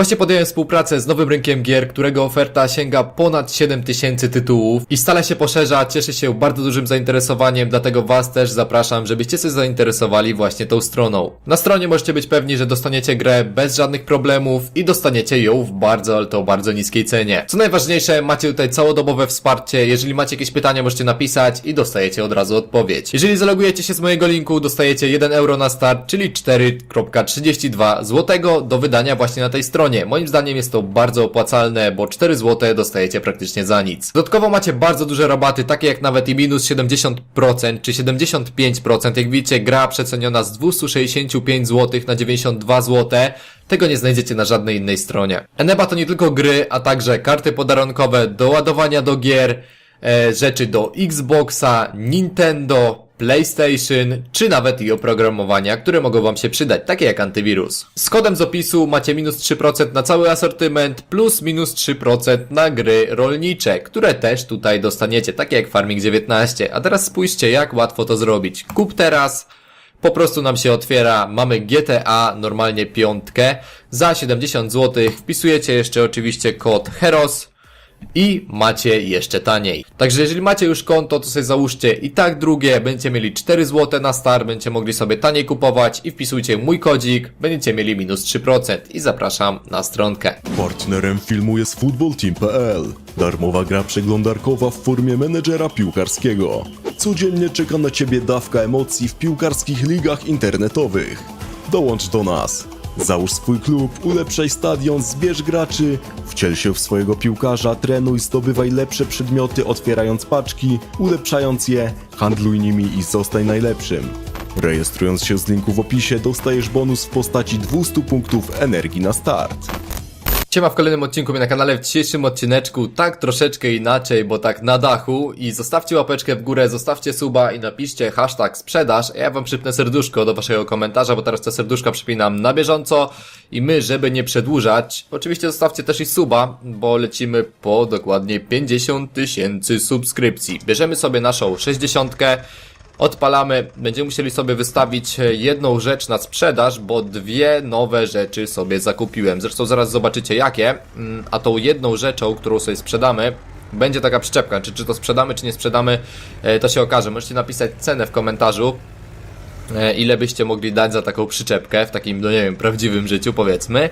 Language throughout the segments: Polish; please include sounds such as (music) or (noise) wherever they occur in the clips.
Właśnie podjąłem współpracę z nowym rynkiem gier, którego oferta sięga ponad 7000 tytułów i stale się poszerza, cieszy się bardzo dużym zainteresowaniem, dlatego Was też zapraszam, żebyście się zainteresowali właśnie tą stroną. Na stronie możecie być pewni, że dostaniecie grę bez żadnych problemów i dostaniecie ją w bardzo, ale to bardzo niskiej cenie. Co najważniejsze, macie tutaj całodobowe wsparcie, jeżeli macie jakieś pytania możecie napisać i dostajecie od razu odpowiedź. Jeżeli zalogujecie się z mojego linku, dostajecie 1 euro na start, czyli 4,32 zł do wydania właśnie na tej stronie. Moim zdaniem jest to bardzo opłacalne, bo 4 zł dostajecie praktycznie za nic. Dodatkowo macie bardzo duże rabaty, takie jak nawet i minus 70% czy 75%. Jak widzicie, gra przeceniona z 265 zł na 92 zł. Tego nie znajdziecie na żadnej innej stronie. Eneba to nie tylko gry, a także karty podarunkowe do ładowania do gier, e, rzeczy do Xboxa, Nintendo, PlayStation, czy nawet i oprogramowania, które mogą Wam się przydać, takie jak antywirus. Z kodem z opisu macie minus 3% na cały asortyment, plus minus 3% na gry rolnicze, które też tutaj dostaniecie, takie jak Farming 19. A teraz spójrzcie, jak łatwo to zrobić. Kup teraz, po prostu nam się otwiera, mamy GTA, normalnie piątkę, za 70 zł, wpisujecie jeszcze oczywiście kod HEROS, i macie jeszcze taniej. Także jeżeli macie już konto, to sobie załóżcie i tak drugie, będziecie mieli 4 zł na start, będziecie mogli sobie taniej kupować i wpisujcie mój kodzik, będziecie mieli minus 3% i zapraszam na stronkę. Partnerem filmu jest footballteam.pl. Darmowa gra przeglądarkowa w formie menedżera piłkarskiego. Codziennie czeka na Ciebie dawka emocji w piłkarskich ligach internetowych. Dołącz do nas. Załóż swój klub, ulepszaj stadion, zbierz graczy, wciel się w swojego piłkarza, trenuj, zdobywaj lepsze przedmioty otwierając paczki, ulepszając je, handluj nimi i zostaj najlepszym. Rejestrując się z linku w opisie dostajesz bonus w postaci 200 punktów energii na start. Siema w kolejnym odcinku mnie na kanale, w dzisiejszym odcineczku tak troszeczkę inaczej, bo tak na dachu i zostawcie łapeczkę w górę, zostawcie suba i napiszcie hashtag sprzedaż, a ja wam przypnę serduszko do waszego komentarza, bo teraz te serduszka przypinam na bieżąco. I my, żeby nie przedłużać, oczywiście zostawcie też i suba, bo lecimy po dokładnie 50 tysięcy subskrypcji. Bierzemy sobie naszą 60 Odpalamy, będziemy musieli sobie wystawić e, jedną rzecz na sprzedaż, bo dwie nowe rzeczy sobie zakupiłem. Zresztą zaraz zobaczycie jakie, Mm, a tą jedną rzeczą, którą sobie sprzedamy, będzie taka przyczepka. Czy, czy to sprzedamy, czy nie sprzedamy, e, to się okaże. Możecie napisać cenę w komentarzu, e, ile byście mogli dać za taką przyczepkę w takim, no nie wiem, prawdziwym życiu powiedzmy.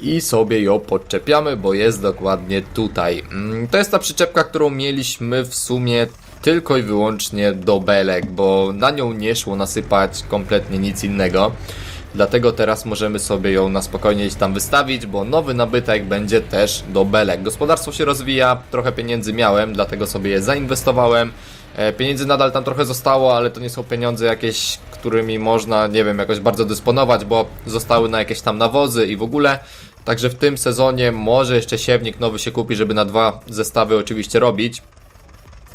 I sobie ją podczepiamy, bo jest dokładnie tutaj. Mm, To jest ta przyczepka, którą mieliśmy w sumie tylko i wyłącznie do belek, bo na nią nie szło nasypać kompletnie nic innego. Dlatego teraz możemy sobie ją na spokojnie tam wystawić, bo nowy nabytek będzie też do belek. Gospodarstwo się rozwija, trochę pieniędzy miałem, dlatego sobie je zainwestowałem. E, Pieniędzy nadal tam trochę zostało, ale to nie są pieniądze jakieś, którymi można, nie wiem, jakoś bardzo dysponować, bo zostały na jakieś tam nawozy i w ogóle. Także w tym sezonie może jeszcze siewnik nowy się kupi, żeby na dwa zestawy oczywiście robić.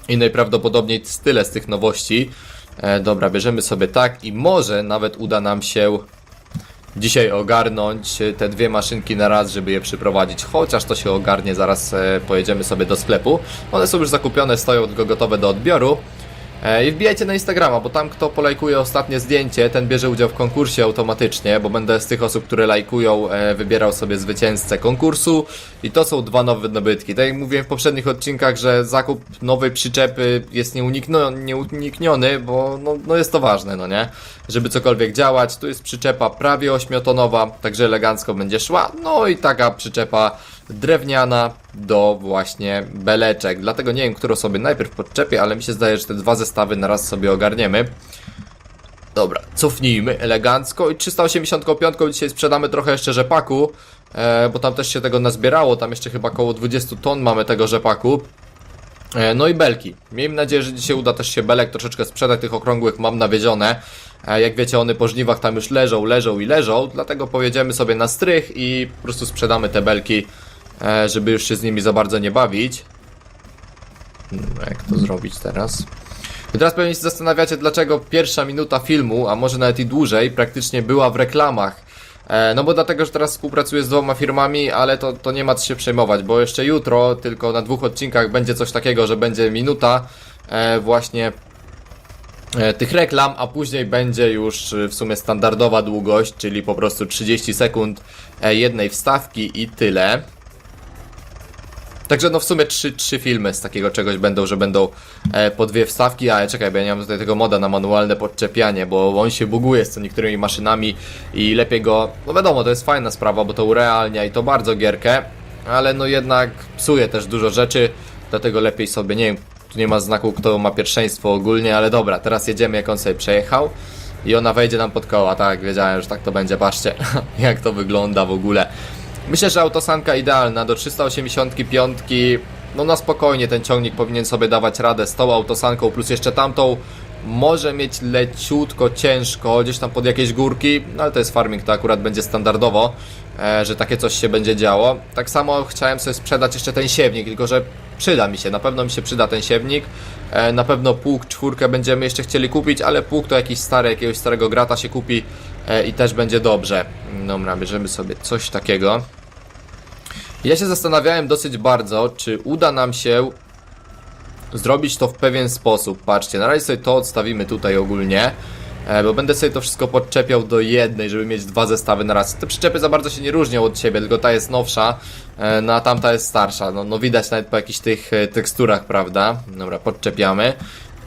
I najprawdopodobniej tyle z tych nowości. E, dobra, bierzemy sobie tak i może nawet uda nam się dzisiaj ogarnąć e, te dwie maszynki na raz, żeby je przyprowadzić. Chociaż to się ogarnie, zaraz e, pojedziemy sobie do sklepu. One są już zakupione, stoją tylko gotowe do odbioru. E, I wbijajcie na Instagrama, bo tam kto polajkuje ostatnie zdjęcie, ten bierze udział w konkursie automatycznie, bo będę z tych osób, które lajkują, e, wybierał sobie zwycięzcę konkursu i to są dwa nowe nabytki. Tak jak mówiłem w poprzednich odcinkach, że zakup nowej przyczepy jest nieunikniony, bo no, no jest to ważne, no nie? Żeby cokolwiek działać, tu jest przyczepa prawie ośmiotonowa, także elegancko będzie szła, no i taka przyczepa drewniana do właśnie beleczek. Dlatego nie wiem, którą sobie najpierw podczepię, ale mi się zdaje, że te dwa zestawy na raz sobie ogarniemy. Dobra, cofnijmy elegancko i 385 dzisiaj sprzedamy trochę jeszcze rzepaku, e, bo tam też się tego nazbierało, tam jeszcze chyba około 20 ton mamy tego rzepaku. E, No i belki. Miejmy nadzieję, że dzisiaj uda też się belek troszeczkę sprzedać, tych okrągłych mam nawiedzione. E, Jak wiecie, one po żniwach tam już leżą, leżą i leżą, dlatego pojedziemy sobie na strych i po prostu sprzedamy te belki, żeby już się z nimi za bardzo nie bawić. Hmm, Jak to zrobić teraz? I teraz pewnie się zastanawiacie, dlaczego pierwsza minuta filmu, a może nawet i dłużej, praktycznie była w reklamach. E, no bo dlatego, że teraz współpracuję z dwoma firmami, ale to, to nie ma co się przejmować, bo jeszcze jutro, tylko na dwóch odcinkach będzie coś takiego, że będzie minuta e, właśnie e, tych reklam, a później będzie już e, w sumie standardowa długość, czyli po prostu 30 sekund e, jednej wstawki i tyle. Także no w sumie trzy, trzy filmy z takiego czegoś będą, że będą e, po dwie wstawki, ale czekaj, bo ja nie mam tutaj tego moda na manualne podczepianie, bo on się buguje z niektórymi maszynami i lepiej go, no wiadomo, to jest fajna sprawa, bo to urealnia i to bardzo gierkę, ale no jednak psuje też dużo rzeczy, dlatego lepiej sobie, nie wiem, tu nie ma znaku kto ma pierwszeństwo ogólnie, ale dobra, teraz jedziemy jak on sobie przejechał i ona wejdzie nam pod koła, tak, wiedziałem, że tak to będzie, patrzcie (laughs) jak to wygląda w ogóle. Myślę, że autosanka idealna do 385. No na spokojnie ten ciągnik powinien sobie dawać radę z tą autosanką, plus jeszcze tamtą. Może mieć leciutko ciężko, gdzieś tam pod jakieś górki, no ale to jest farming, to akurat będzie standardowo, e, że takie coś się będzie działo. Tak samo chciałem sobie sprzedać jeszcze ten siewnik, tylko że przyda mi się, na pewno mi się przyda ten siewnik. E, na pewno pług czwórkę będziemy jeszcze chcieli kupić, ale pług to jakiś stary, jakiegoś starego grata się kupi e, i też będzie dobrze. Dobra, bierzemy sobie coś takiego. Ja się zastanawiałem dosyć bardzo, czy uda nam się zrobić to w pewien sposób. Patrzcie, na razie sobie to odstawimy tutaj ogólnie, e, bo będę sobie to wszystko podczepiał do jednej, żeby mieć dwa zestawy na raz. Te przyczepy za bardzo się nie różnią od siebie, tylko ta jest nowsza, e, no a tamta jest starsza. No, no widać nawet po jakichś tych e, teksturach, prawda? Dobra, podczepiamy.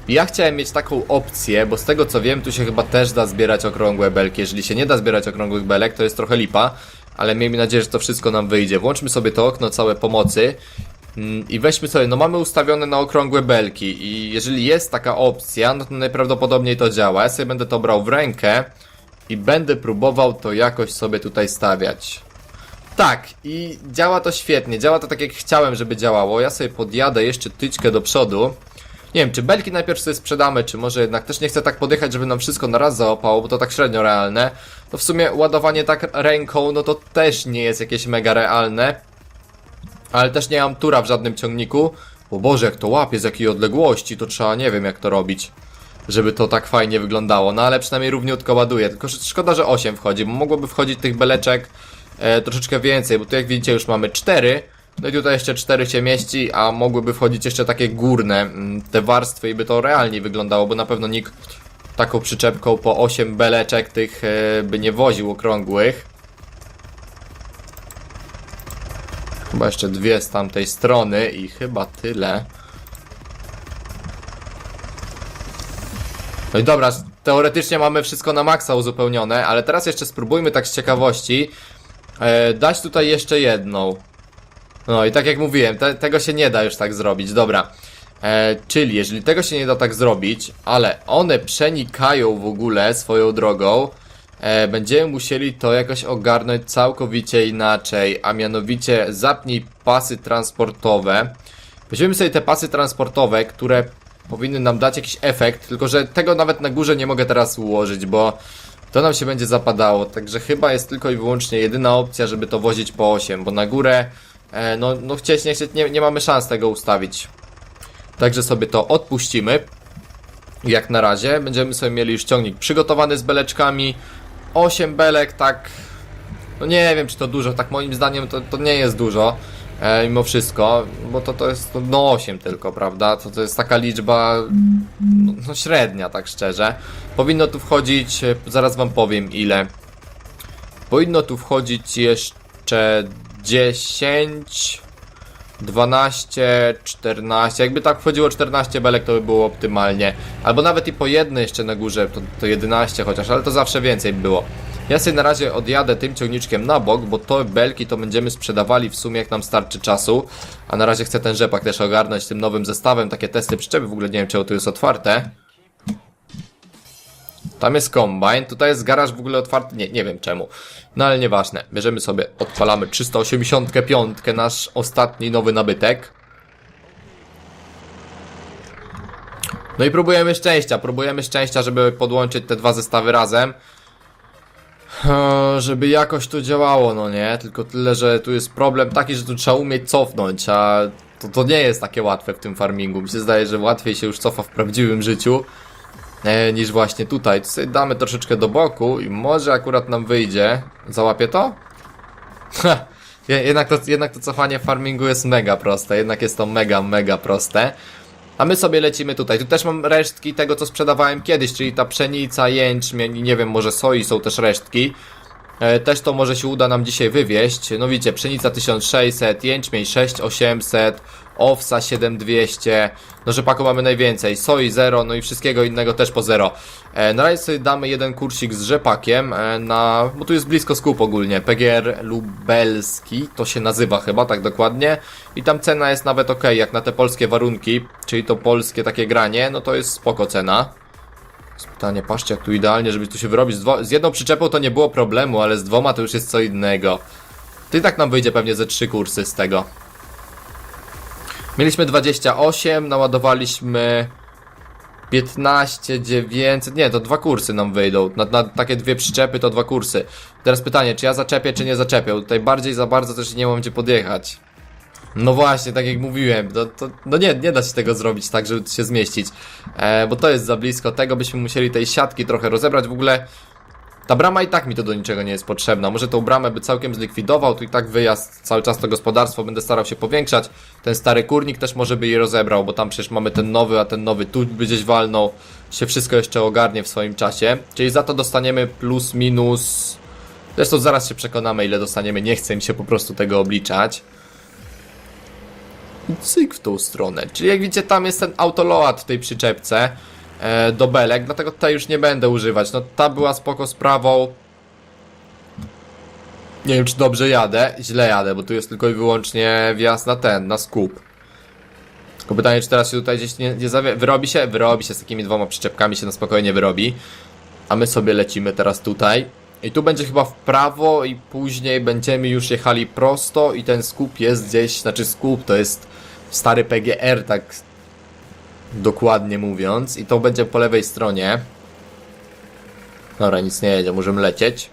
Ja chciałem mieć taką opcję, bo z tego co wiem, tu się chyba też da zbierać okrągłe belki. Jeżeli się nie da zbierać okrągłych belek, to jest trochę lipa, ale miejmy nadzieję, że to wszystko nam wyjdzie. Włączmy sobie to okno całe pomocy mm, i weźmy sobie, no mamy ustawione na okrągłe belki i jeżeli jest taka opcja, no to najprawdopodobniej to działa. Ja sobie będę to brał w rękę i będę próbował to jakoś sobie tutaj stawiać. Tak, i działa to świetnie, działa to tak jak chciałem, żeby działało. Ja sobie podjadę jeszcze tyczkę do przodu. Nie wiem, czy belki najpierw sobie sprzedamy, czy może jednak też nie chcę tak podjechać, żeby nam wszystko na raz załapało, bo to tak średnio realne. To w sumie ładowanie tak ręką, no to też nie jest jakieś mega realne. Ale też nie mam tura w żadnym ciągniku. Bo Boże, jak to łapie z jakiej odległości, to trzeba nie wiem jak to robić. Żeby to tak fajnie wyglądało, no ale przynajmniej równiutko ładuje. Tylko szkoda, że 8 wchodzi, bo mogłoby wchodzić tych beleczek e, troszeczkę więcej, bo tu jak widzicie już mamy 4. No i tutaj jeszcze 4 się mieści, a mogłyby wchodzić jeszcze takie górne mm, te warstwy i by to realnie wyglądało, bo na pewno nikt taką przyczepką po 8 beleczek tych e, by nie woził okrągłych. Chyba jeszcze dwie z tamtej strony i chyba tyle. No i dobra, teoretycznie mamy wszystko na maksa uzupełnione, ale teraz jeszcze spróbujmy tak z ciekawości e, dać tutaj jeszcze jedną. No i tak jak mówiłem, te, tego się nie da już tak zrobić, dobra. E, czyli jeżeli tego się nie da tak zrobić, ale one przenikają w ogóle swoją drogą, e, będziemy musieli to jakoś ogarnąć całkowicie inaczej, a mianowicie zapnij pasy transportowe. Weźmiemy sobie te pasy transportowe, które powinny nam dać jakiś efekt, tylko że tego nawet na górze nie mogę teraz ułożyć, bo to nam się będzie zapadało, także chyba jest tylko i wyłącznie jedyna opcja, żeby to wozić po 8, bo na górę, e, no, no chcieć, nie chcieć, nie, nie mamy szans tego ustawić. Także sobie to odpuścimy. Jak na razie będziemy sobie mieli już ciągnik przygotowany z beleczkami. 8 belek, tak. No nie wiem, czy to dużo. Tak moim zdaniem to, to nie jest dużo. E, mimo wszystko, bo to, to jest no 8 tylko, prawda? To, to jest taka liczba no, no średnia, tak szczerze. Powinno tu wchodzić, e, zaraz wam powiem ile. Powinno tu wchodzić jeszcze 10, 12, 14. Jakby tak wchodziło 14 belek, to by było optymalnie. Albo nawet i po jednej jeszcze na górze, to, to 11 chociaż, ale to zawsze więcej by było. Ja sobie na razie odjadę tym ciągniczkiem na bok, bo to belki to będziemy sprzedawali w sumie jak nam starczy czasu. A na razie chcę ten rzepak też ogarnąć tym nowym zestawem. Takie testy przyczepy, w ogóle nie wiem czemu to jest otwarte. Tam jest kombine, tutaj jest garaż w ogóle otwarty, nie, nie wiem czemu. No ale nieważne, bierzemy sobie, odpalamy 385, nasz ostatni nowy nabytek. No i próbujemy szczęścia, próbujemy szczęścia, żeby podłączyć te dwa zestawy razem. Eee, Żeby jakoś to działało, no nie? Tylko tyle, że tu jest problem taki, że tu trzeba umieć cofnąć, a to, to nie jest takie łatwe w tym farmingu. Mi się zdaje, że łatwiej się już cofa w prawdziwym życiu niż właśnie tutaj. Tu sobie damy troszeczkę do boku i może akurat nam wyjdzie. Załapie to? Jednak to? Jednak to cofanie farmingu jest mega proste, jednak jest to mega, mega proste. A my sobie lecimy tutaj. Tu też mam resztki tego, co sprzedawałem kiedyś, czyli ta pszenica, jęczmień nie wiem, może soi są też resztki. E, Też to może się uda nam dzisiaj wywieźć. No widzicie, pszenica 1600, jęczmień 6800, owsa 7200, no rzepaku mamy najwięcej, soi 0, no i wszystkiego innego też po 0. E, Na razie sobie damy jeden kursik z rzepakiem e, na, bo tu jest blisko skup ogólnie, PGR Lubelski, to się nazywa chyba tak dokładnie i tam cena jest nawet ok, jak na te polskie warunki, czyli to polskie takie granie, no to jest spoko cena. Pytanie, patrzcie jak tu idealnie, żeby tu się wyrobić. Z, z jedną przyczepą to nie było problemu, ale z dwoma to już jest co innego. I tak nam wyjdzie pewnie ze trzy kursy z tego. Mieliśmy 28, naładowaliśmy 15, 900, nie, to dwa kursy nam wyjdą. Na, na takie dwie przyczepy to dwa kursy. Teraz pytanie, czy ja zaczepię, czy nie zaczepię? Tutaj bardziej za bardzo też nie mam gdzie podjechać. No właśnie, tak jak mówiłem, to, to, no nie, nie da się tego zrobić tak, żeby się zmieścić, e, bo to jest za blisko tego, byśmy musieli tej siatki trochę rozebrać, w ogóle ta brama i tak mi to do niczego nie jest potrzebna, może tą bramę by całkiem zlikwidował, tu i tak wyjazd, cały czas to gospodarstwo będę starał się powiększać, ten stary kurnik też może by je rozebrał, bo tam przecież mamy ten nowy, a ten nowy tu by gdzieś walnął, się wszystko jeszcze ogarnie w swoim czasie, czyli za to dostaniemy plus minus, zresztą zaraz się przekonamy ile dostaniemy, nie chcę mi się po prostu tego obliczać, cyk w tą stronę. Czyli jak widzicie, tam jest ten autoload w tej przyczepce do belek, dlatego tutaj już nie będę używać. No ta była spoko sprawą. Nie wiem, czy dobrze jadę. Źle jadę, bo tu jest tylko i wyłącznie wjazd na ten, na skup. Tylko pytanie, czy teraz się tutaj gdzieś nie, nie zawie... Wyrobi się? Wyrobi się, z takimi dwoma przyczepkami się na spokojnie wyrobi. A my sobie lecimy teraz tutaj. I tu będzie chyba w prawo i później będziemy już jechali prosto i ten skup jest gdzieś, znaczy skup to jest stary PGR, tak dokładnie mówiąc. I to będzie po lewej stronie. Dobra, nic nie jedzie, możemy lecieć.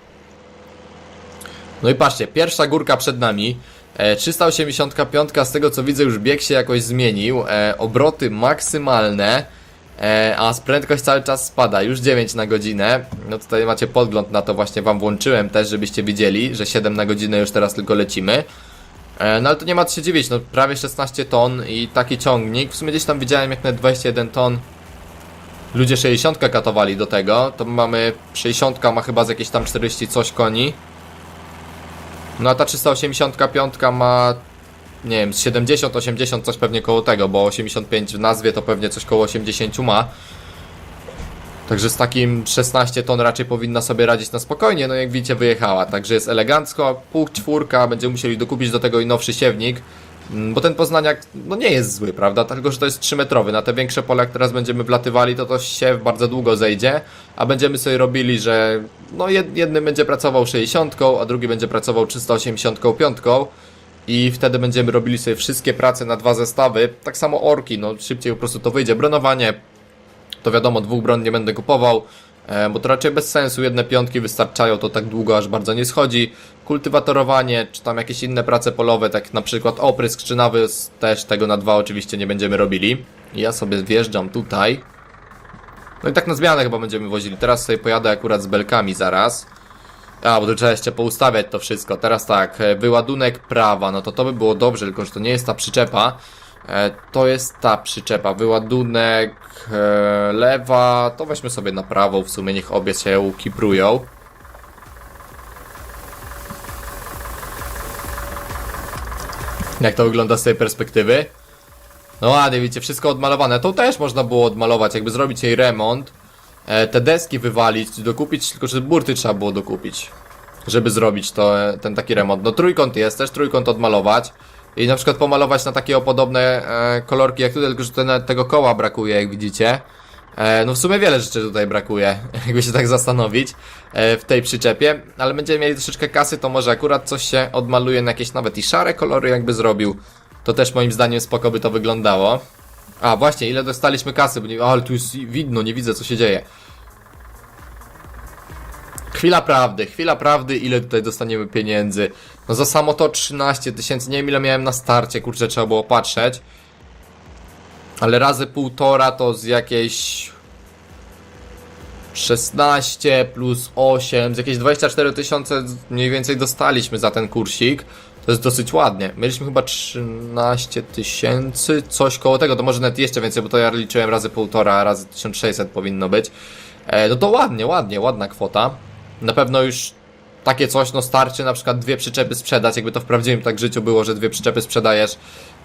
No i patrzcie, pierwsza górka przed nami. E, 385, z tego co widzę, już bieg się jakoś zmienił. E, obroty maksymalne. E, a prędkość cały czas spada, już 9 na godzinę. No tutaj macie podgląd na to, właśnie wam włączyłem też, żebyście widzieli, że 7 na godzinę już teraz tylko lecimy. E, no ale to nie ma co się dziwić, no prawie 16 ton i taki ciągnik. W sumie gdzieś tam widziałem jak na 21 ton ludzie 60 katowali do tego. To mamy 60 ma chyba z jakieś tam 40 coś koni. No a ta 385 ma nie wiem, z 70, 80 coś pewnie koło tego, bo 85 w nazwie to pewnie coś koło 80 ma. Także z takim 16 ton raczej powinna sobie radzić na spokojnie, no jak widzicie wyjechała, także jest elegancko, pół czwórka, będziemy musieli dokupić do tego i nowszy siewnik, mm, bo ten Poznaniak no nie jest zły, prawda, tylko że to jest 3 metrowy, na te większe pola jak teraz będziemy wlatywali, to to siew bardzo długo zejdzie, a będziemy sobie robili, że no jed- jednym będzie pracował 60, a drugi będzie pracował 385, i wtedy będziemy robili sobie wszystkie prace na dwa zestawy. Tak samo orki, no szybciej po prostu to wyjdzie. Bronowanie, to wiadomo, dwóch bron nie będę kupował, e, bo to raczej bez sensu. Jedne piątki wystarczają, to tak długo aż bardzo nie schodzi. Kultywatorowanie, czy tam jakieś inne prace polowe, tak na przykład oprysk czy nawys, też tego na dwa oczywiście nie będziemy robili. Ja sobie wjeżdżam tutaj. No i tak na zmianę chyba będziemy wozili. Teraz sobie pojadę akurat z belkami zaraz. A, bo tu trzeba jeszcze poustawiać to wszystko. Teraz tak, e, wyładunek prawa, no to to by było dobrze, tylko że to nie jest ta przyczepa. E, to jest ta przyczepa. Wyładunek e, lewa, to weźmy sobie na prawą, w sumie niech obie się kiprują. Jak to wygląda z tej perspektywy? No ładnie, widzicie, wszystko odmalowane. To też można było odmalować, jakby zrobić jej remont e, te deski wywalić, dokupić, tylko że burty trzeba było dokupić, żeby zrobić to, ten taki remont. No trójkąt jest, też trójkąt odmalować i na przykład pomalować na takie podobne e, kolorki jak tutaj, tylko że tutaj tego koła brakuje, jak widzicie. E, no w sumie wiele rzeczy tutaj brakuje, (laughs) jakby się tak zastanowić e, w tej przyczepie, ale będziemy mieli troszeczkę kasy, to może akurat coś się odmaluje na jakieś nawet i szare kolory jakby zrobił. To też moim zdaniem spoko by to wyglądało. A właśnie, ile dostaliśmy kasy, bo nie, ale tu jest widno, nie widzę co się dzieje. Chwila prawdy, chwila prawdy, ile tutaj dostaniemy pieniędzy. No za samo to 13 tysięcy, nie wiem ile miałem na starcie, kurczę, trzeba było patrzeć. Ale razy półtora to z jakieś 16 plus 8, z jakieś 24 tysiące mniej więcej dostaliśmy za ten kursik. To To jest dosyć ładnie. Mieliśmy chyba 13 tysięcy, coś koło tego, to może nawet jeszcze więcej, bo to ja liczyłem razy półtora, razy 1600 powinno być. E, no to ładnie, ładnie, ładna kwota. Na pewno już takie coś, no starczy na przykład dwie przyczepy sprzedać, jakby to w prawdziwym tak życiu było, że dwie przyczepy sprzedajesz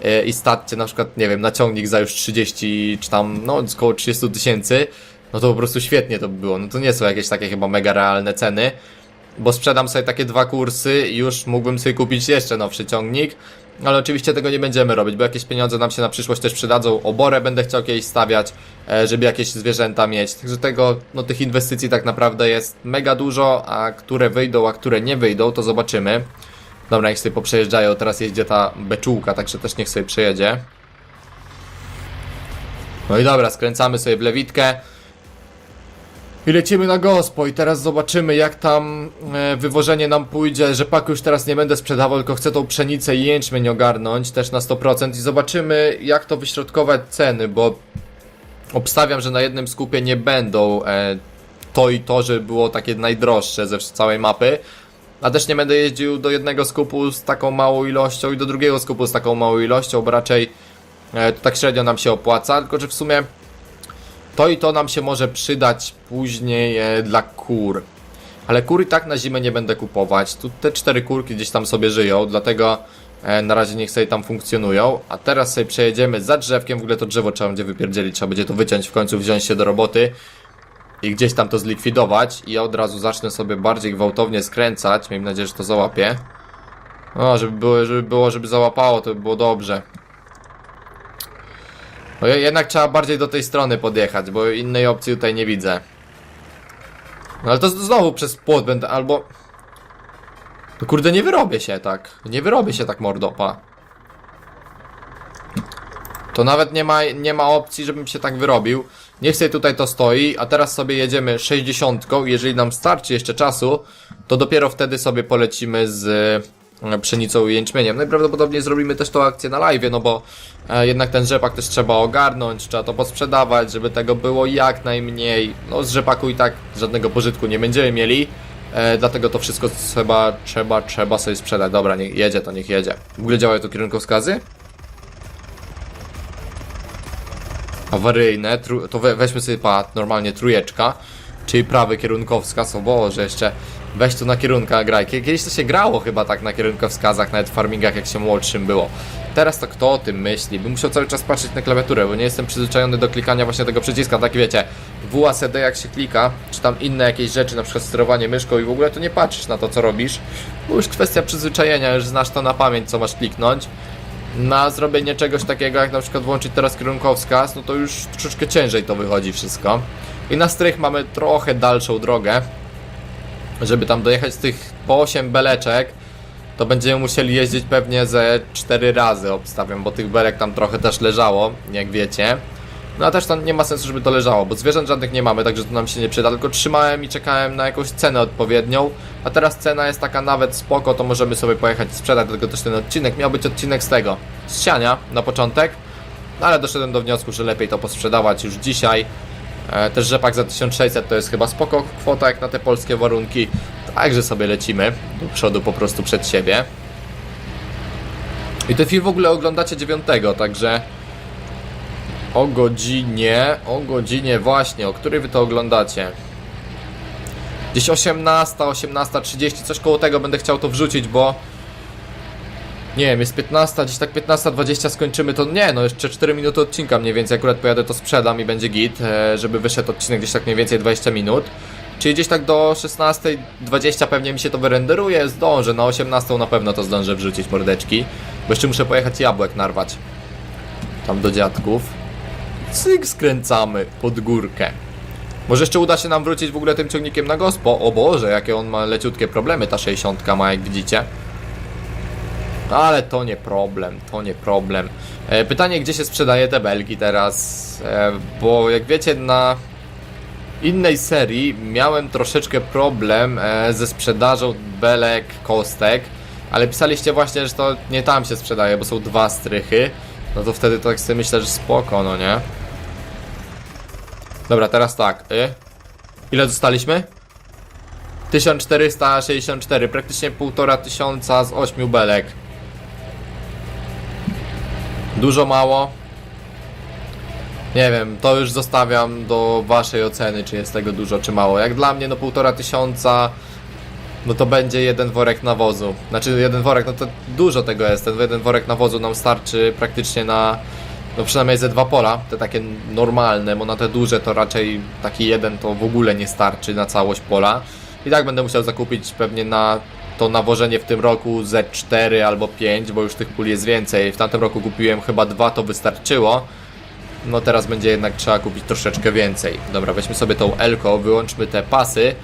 e, i starcie na przykład, nie wiem, na ciągnik za już 30 czy tam, no około 30 tysięcy, no to po prostu świetnie to by było. No to nie są jakieś takie chyba mega realne ceny, bo sprzedam sobie takie dwa kursy i już mógłbym sobie kupić jeszcze nowszy ciągnik, ale oczywiście tego nie będziemy robić, bo jakieś pieniądze nam się na przyszłość też przydadzą. Oborę będę chciał kiedyś stawiać, e, żeby jakieś zwierzęta mieć. Także tego, no tych inwestycji tak naprawdę jest mega dużo, a które wyjdą, a które nie wyjdą, to zobaczymy. Dobra, niech sobie poprzejeżdżają, teraz jeździ ta beczułka, także też niech sobie przejedzie. No i dobra, skręcamy sobie w lewitkę. I lecimy na gospo i teraz zobaczymy jak tam e, wywożenie nam pójdzie. Rzepaku już teraz nie będę sprzedawał, tylko chcę tą pszenicę i jęczmień ogarnąć też na 100% i zobaczymy jak to wyśrodkować ceny, bo obstawiam, że na jednym skupie nie będą e, to i to, żeby było takie najdroższe ze całej mapy. A też nie będę jeździł do jednego skupu z taką małą ilością i do drugiego skupu z taką małą ilością, bo raczej e, to tak średnio nam się opłaca, tylko że w sumie to i to nam się może przydać później e, dla kur. Ale kur i tak na zimę nie będę kupować. Tu te cztery kurki gdzieś tam sobie żyją, dlatego e, na razie niech sobie tam funkcjonują. A teraz sobie przejedziemy za drzewkiem. W ogóle to drzewo trzeba będzie wypierdzielić, trzeba będzie to wyciąć w końcu, wziąć się do roboty i gdzieś tam to zlikwidować. I ja od razu zacznę sobie bardziej gwałtownie skręcać. Miejmy nadzieję, że to załapie. O, żeby było, żeby było, żeby załapało, to by było dobrze. No je- jednak trzeba bardziej do tej strony podjechać, bo innej opcji tutaj nie widzę. No ale to znowu przez płot będę, albo... No kurde, nie wyrobię się tak. Nie wyrobię się tak mordopa. To nawet nie ma, nie ma opcji, żebym się tak wyrobił. Niech sobie tutaj to stoi, a teraz sobie jedziemy 60. Jeżeli nam starczy jeszcze czasu, to dopiero wtedy sobie polecimy z pszenicą i jęczmieniem. Najprawdopodobniej zrobimy też tą akcję na live, no bo e, jednak ten rzepak też trzeba ogarnąć, trzeba to posprzedawać, żeby tego było jak najmniej. No z rzepaku i tak żadnego pożytku nie będziemy mieli. E, dlatego to wszystko trzeba, trzeba, trzeba sobie sprzedać. Dobra, niech jedzie, to niech jedzie. W ogóle działają tu kierunkowskazy? awaryjne, to we, weźmy sobie pa, normalnie trujeczka, czyli prawy kierunkowskaz, o Boże, jeszcze weź tu na kierunka graj. Kie- Kiedyś to się grało chyba tak na kierunkowskazach, nawet w farmingach jak się młodszym było. Teraz to kto o tym myśli? Bym musiał cały czas patrzeć na klawiaturę, bo nie jestem przyzwyczajony do klikania właśnie tego przyciska, tak wiecie, WASD jak się klika, czy tam inne jakieś rzeczy, na przykład sterowanie myszką i w ogóle to nie patrzysz na to co robisz, bo już kwestia przyzwyczajenia, już znasz to na pamięć co masz kliknąć na zrobienie czegoś takiego, jak na przykład włączyć teraz kierunkowskaz, no to już troszeczkę ciężej to wychodzi wszystko. I na strych mamy trochę dalszą drogę, żeby tam dojechać z tych po 8 beleczek, to będziemy musieli jeździć pewnie ze 4 razy, obstawiam, bo tych belek tam trochę też leżało, jak wiecie. No a też to nie ma sensu, żeby to leżało, bo zwierząt żadnych nie mamy, także to nam się nie przyda, tylko trzymałem i czekałem na jakąś cenę odpowiednią, a teraz cena jest taka nawet spoko, to możemy sobie pojechać i sprzedać, dlatego też ten odcinek miał być odcinek z tego, z siania na początek, no ale doszedłem do wniosku, że lepiej to posprzedawać już dzisiaj. E, też rzepak za 1600 to jest chyba spoko kwota jak na te polskie warunki, także sobie lecimy do przodu po prostu przed siebie. I ten film w ogóle oglądacie 9, także o godzinie, o godzinie właśnie, o której wy to oglądacie? Gdzieś 18, 18.30, coś koło tego będę chciał to wrzucić, bo nie wiem, jest 15, gdzieś tak 15.20 skończymy to, nie no, jeszcze 4 minuty odcinka mniej więcej, akurat pojadę to sprzedam i będzie git, e, żeby wyszedł odcinek gdzieś tak mniej więcej 20 minut. Czyli gdzieś tak do 16.20 pewnie mi się to wyrenderuje, zdążę, na 18 na pewno to zdążę wrzucić mordeczki, bo jeszcze muszę pojechać jabłek narwać. Tam do dziadków. Cyk skręcamy pod górkę. Może jeszcze uda się nam wrócić w ogóle tym ciągnikiem na gospo. O Boże, jakie on ma leciutkie problemy, ta 60 ma, jak widzicie. Ale to nie problem, to nie problem. E, pytanie, gdzie się sprzedaje te belki teraz? E, bo jak wiecie, na innej serii miałem troszeczkę problem e, ze sprzedażą belek, kostek, ale pisaliście właśnie, że to nie tam się sprzedaje, bo są dwa strychy. No to wtedy tak sobie myślę, że spoko, no nie? Dobra, teraz tak. Y? Ile dostaliśmy? 1464, praktycznie półtora tysiąca z 8 belek. Dużo, mało? Nie wiem, to już zostawiam do waszej oceny, czy jest tego dużo, czy mało. Jak dla mnie, no półtora tysiąca, no to będzie jeden worek nawozu. Znaczy jeden worek, no to dużo tego jest. Ten jeden worek nawozu nam starczy praktycznie na, no przynajmniej ze dwa pola, te takie normalne, bo na te duże to raczej taki jeden to w ogóle nie starczy na całość pola. I tak będę musiał zakupić pewnie na to nawożenie w tym roku ze 4 albo 5, bo już tych pól jest więcej. W tamtym roku kupiłem chyba dwa, to wystarczyło. No teraz będzie jednak trzeba kupić troszeczkę więcej. Dobra, weźmy sobie tą Elko, wyłączmy te pasy.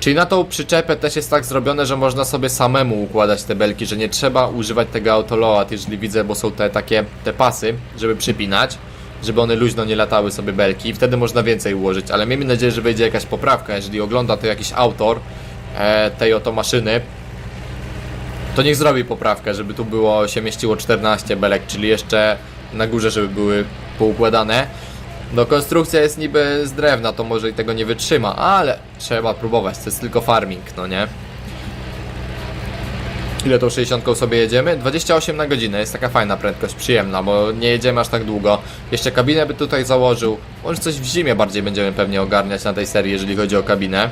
Czyli na tą przyczepę też jest tak zrobione, że można sobie samemu układać te belki, że nie trzeba używać tego autoload, jeżeli widzę, bo są te takie te pasy, żeby przypinać, żeby one luźno nie latały sobie belki wtedy można więcej ułożyć, ale miejmy nadzieję, że wyjdzie jakaś poprawka, jeżeli ogląda to jakiś autor tej oto maszyny, to niech zrobi poprawkę, żeby tu było, się mieściło 14 belek, czyli jeszcze na górze, żeby były poukładane. No konstrukcja jest niby z drewna, to może i tego nie wytrzyma, ale trzeba próbować, to jest tylko farming, no nie? Ile tą 60 sobie jedziemy? 28 na godzinę, jest taka fajna prędkość, przyjemna, bo nie jedziemy aż tak długo. Jeszcze kabinę by tutaj założył. Może coś w zimie bardziej będziemy pewnie ogarniać na tej serii, jeżeli chodzi o kabinę.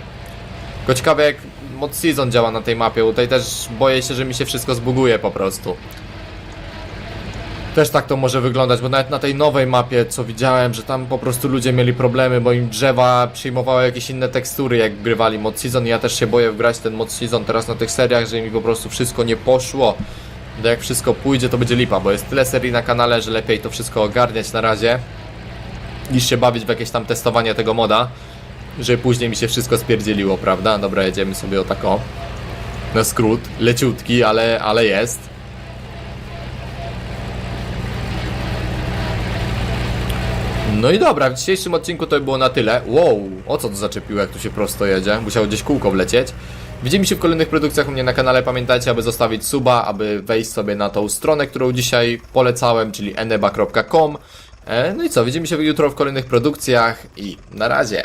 Tylko ciekawe jak mod season działa na tej mapie, tutaj też boję się, że mi się wszystko zbuguje po prostu. Też tak to może wyglądać, bo nawet na tej nowej mapie, co widziałem, że tam po prostu ludzie mieli problemy, bo im drzewa przyjmowały jakieś inne tekstury, jak grywali mod season. I ja też się boję wgrać ten mod season teraz na tych seriach, że mi po prostu wszystko nie poszło. No jak wszystko pójdzie, to będzie lipa, bo jest tyle serii na kanale, że lepiej to wszystko ogarniać na razie, niż się bawić w jakieś tam testowanie tego moda, że później mi się wszystko spierdzieliło, prawda? Dobra, jedziemy sobie o tako. Na skrót, leciutki, ale, ale jest. No i dobra, w dzisiejszym odcinku to by było na tyle. Wow, o co to zaczepiło, jak tu się prosto jedzie? Musiało gdzieś kółko wlecieć. Widzimy się w kolejnych produkcjach u mnie na kanale. Pamiętajcie, aby zostawić suba, aby wejść sobie na tą stronę, którą dzisiaj polecałem, czyli eneba.com. E, No i co, widzimy się jutro w kolejnych produkcjach i na razie.